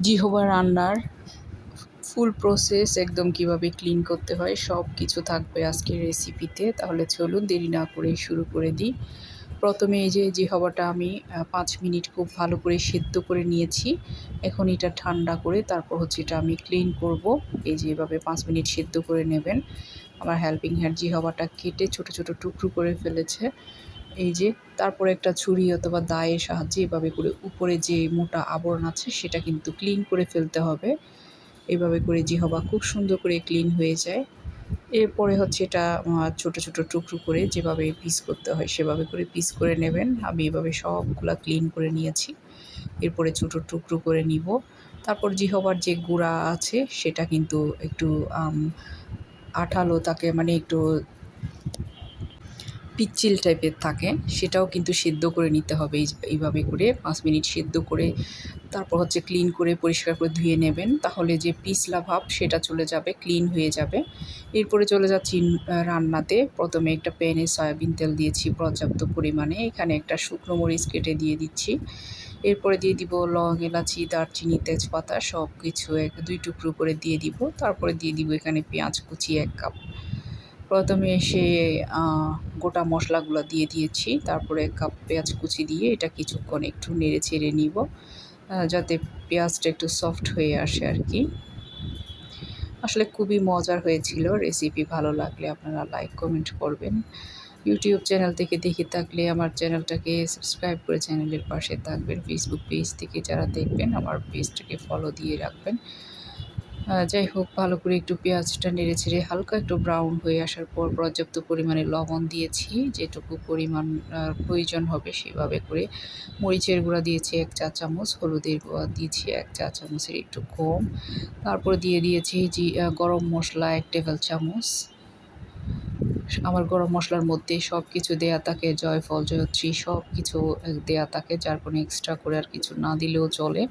Jehovah রান্নার ফুল process একদম কীভাবে ক্লিন করতে হয় সব কিছু থাকবে আজকের রেসিপিতে তাহলে চলুন দেরি না করে শুরু করে দিই। প্রথমে এই যে জিহবাটা আমি পাঁচ মিনিট খুব ভালো করে সেদ্ধ করে নিয়েছি। এখন এটা ঠান্ডা করে তারপর হচ্ছে এটা আমি ক্লিন করব। এই যে এভাবে পাঁচ মিনিট সেদ্ধ করে নেবেন। আমার হেল্পিং হ্যান্ড জিহবাটা কেটে ছোট ছোট টুকরো করে ফেলেছে। এই যে, তারপরে একটা ছুরি অথবা দায়ের সাহায্যে এভাবে করে উপরে যে মোটা আবরণ আছে সেটা কিন্তু ক্লিন করে ফেলতে হবে। এভাবে করে জিহবা খুব সুন্দর করে ক্লিন হয়ে যায়। এরপরে হচ্ছে এটা ছোট ছোট টুকরো করে যেভাবে পিস করতে হয় সেভাবে করে পিস করে নেবেন। আমি এভাবে সবগুলা ক্লিন করে নিয়েছি। এরপরে ছোট টুকরো করে নিব। তারপর জিহবার যে গুঁড়া আছে সেটা কিন্তু একটু আঠালো তাকে মানে একটু পিচ্ছিল টাইপের থাকে, সেটাও কিন্তু সেদ্ধ করে নিতে হবে। এই- এইভাবে করে পাঁচ মিনিট সেদ্ধ করে, তারপর হচ্ছে ক্লিন করে, পরিষ্কার করে ধুয়ে নেবেন। তাহলে যে পিছলা ভাব, সেটা চলে যাবে ক্লিন হয়ে যাবে। এরপরে চলে যাচ্ছি রান্নাতে। প্রথমে একটা প্যানে সয়াবিন তেল দিয়েছি পর্যাপ্ত পরিমাণে। এখানে একটা শুকনো মরিচ কেটে দিয়ে দিচ্ছি। এরপরে দিয়ে দিব লং এলাচি, দারচিনি, তেজপাতা সব কিছু এক, দুই টুকরো করে দিয়ে দিব। তারপরে দিয়ে দিব এখানে পেঁয়াজ কুচি এক কাপ। প্রথমে এসে গোটা মশলাগুলো দিয়ে দিয়েছি। তারপরে কাপ পেঁয়াজ কুচি দিয়ে এটা কিছুক্ষণ একটু নেড়ে ছেড়ে নিব যাতে পেঁয়াজটা একটু সফট হয়ে আসে আর কি। আসলে খুবই মজার হয়েছিল রেসিপি ভালো লাগলে আপনারা লাইক কমেন্ট করবেন। ইউটিউব চ্যানেল থেকে দেখে থাকলে আমার চ্যানেলটাকে সাবস্ক্রাইব করে চ্যানেলের পাশে থাকবেন। ফেসবুক পেজ থেকে যারা দেখবেন, আমার পেজটাকে ফলো দিয়ে রাখবেন। যাই হোক, ভালো করে একটু পেঁয়াজটা নেড়ে ছেড়ে হালকা একটু ব্রাউন হয়ে আসার পর পর্যাপ্ত পরিমাণে লবণ দিয়েছি। যেটুকু পরিমাণ প্রয়োজন হবে সেভাবে করে মরিচের গুঁড়া দিয়েছি এক চা চামচ, হলুদের গুঁড়া দিয়েছি এক চা চামচের একটু কম। তারপর দিয়ে দিয়েছি জি গরম মশলা এক টেবিল চামচ। আমার গরম মশলার মধ্যে সব কিছু দেয়া থাকে, জয়ফল, জয়ত্রী সব কিছু দেয়া থাকে, যার কোনো এক্সট্রা করে আর কিছু না দিলেও চলে।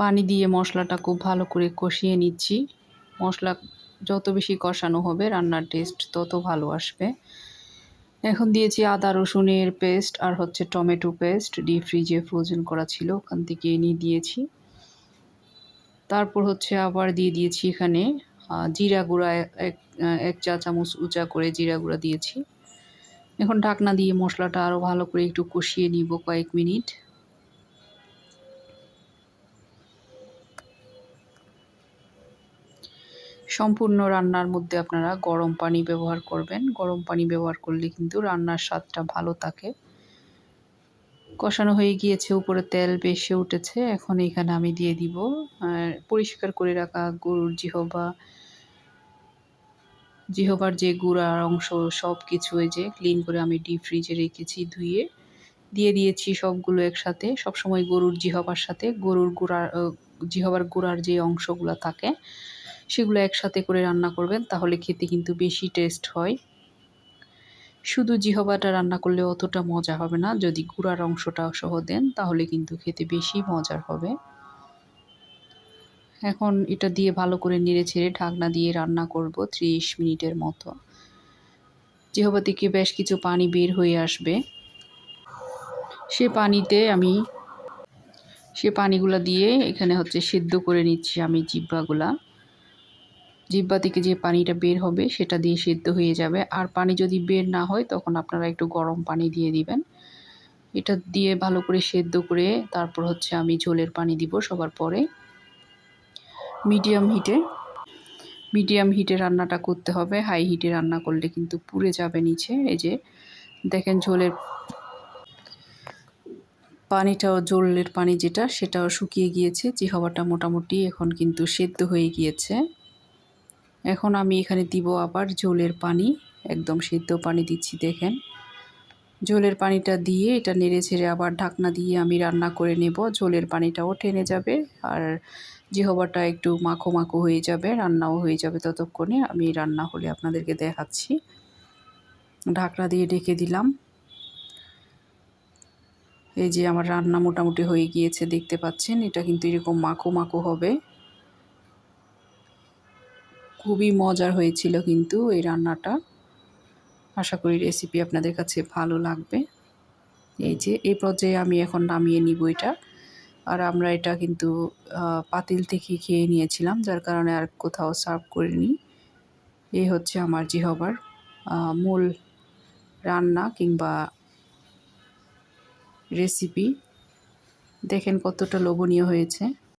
পানি দিয়ে মশলাটা খুব ভালো করে কষিয়ে নিচ্ছি। মশলা যত বেশি কষানো হবে, রান্নার টেস্ট তত ভালো আসবে। এখন দিয়েছি আদা, রসুনের পেস্ট আর হচ্ছে টমেটো পেস্ট ডিপ ফ্রিজে ফ্রোজেন করা ছিল, ওখান থেকে এনে দিয়েছি। তারপর হচ্ছে আবার দিয়ে দিয়েছি এখানে জিরা গুঁড়া, এক এক চা চামচ উঁচা করে জিরা গুঁড়া দিয়েছি। এখন ঢাকনা দিয়ে মশলাটা আরও ভালো করে একটু কষিয়ে নিব কয়েক মিনিট। সম্পূর্ণ রান্নার মধ্যে আপনারা গরম পানি ব্যবহার করবেন। গরম পানি ব্যবহার করলে কিন্তু রান্নার স্বাদটা ভালো থাকে। কষানো হয়ে গিয়েছে উপরে তেল বেশি উঠেছে। এখন এখানে আমি দিয়ে দিব আহ, পরিষ্কার করে রাখা গরুর জিহবা। জিহবার যে গুঁড়ার অংশ সব কিছু যে ক্লিন করে আমি ডিপ ফ্রিজে রেখেছি ধুয়ে। দিয়ে দিয়েছি সবগুলো একসাথে। সবসময় গরুর জিহবার সাথে গরুর গুঁড়ার জিহবার গুঁড়ার যে অংশগুলো থাকে সেগুলো একসাথে করে রান্না করবেন, তাহলে খেতে কিন্তু বেশি টেস্ট হয়। শুধু জিহবাটা রান্না করলে অতটা মজা হবে না, যদি গুঁড়ার অংশটা সহ দেন, তাহলে কিন্তু খেতে বেশি মজার হবে। এখন এটা দিয়ে ভালো করে নেড়ে ছেড়ে ঢাকনা দিয়ে রান্না করব ত্রিশ মিনিটের মতো। জিহবা থেকে বেশ কিছু পানি বের হয়ে আসবে। সে পানিতে আমি, সে পানিগুলা দিয়ে এখানে হচ্ছে সিদ্ধ করে নিচ্ছি আমি জিব্বাগুলা জিব্বা থেকে যে পানিটা বের হবে সেটা দিয়ে সেদ্ধ হয়ে যাবে। আর পানি যদি বের না হয় তখন আপনারা একটু গরম পানি দিয়ে দিবেন। এটা দিয়ে ভালো করে সেদ্ধ করে তারপর হচ্ছে আমি ঝোলের পানি দিব সবার পরে। মিডিয়াম হিটে মিডিয়াম হিটে রান্নাটা করতে হবে। হাই হিটে রান্না করলে কিন্তু পুড়ে যাবে নিচে। এই যে দেখেন ঝোলের পানিটাও জলের পানি যেটা, সেটাও শুকিয়ে গিয়েছে। জিহবাটা মোটামুটি এখন কিন্তু সেদ্ধ হয়ে গিয়েছে। এখন আমি এখানে দিব আবার ঝোলের পানি, একদম সিদ্ধ পানি দিচ্ছি, দেখেন। ঝোলের পানিটা দিয়ে এটা নেড়ে ছেড়ে আবার ঢাকনা দিয়ে আমি রান্না করে নেব। ঝোলের পানিটাও টেনে যাবে আর জিহবাটা একটু মাখো মাখো হয়ে যাবে, রান্নাও হয়ে যাবে ততক্ষণে। আমি রান্না হলে আপনাদেরকে দেখাচ্ছি। ঢাকনা দিয়ে ঢেকে দিলাম। এই যে আমার রান্না মোটামুটি হয়ে গিয়েছে, দেখতে পাচ্ছেন? এটা কিন্তু এরকম মাখো মাখো হবে। খুবই মজার হয়েছিল কিন্তু এই রান্নাটা। আশা করি রেসিপি আপনাদের কাছে ভালো লাগবে। এই যে, এই পর্যায়ে আমি এখন নামিয়ে নিব এটা। আর আমরা এটা কিন্তু পাতিল থেকে খেয়ে নিয়েছিলাম, যার কারণে আর কোথাও সার্ভ করিনি। এই হচ্ছে আমার জিহবার মূল রান্না কিংবা রেসিপি দেখেন কতটা লোভনীয় হয়েছে।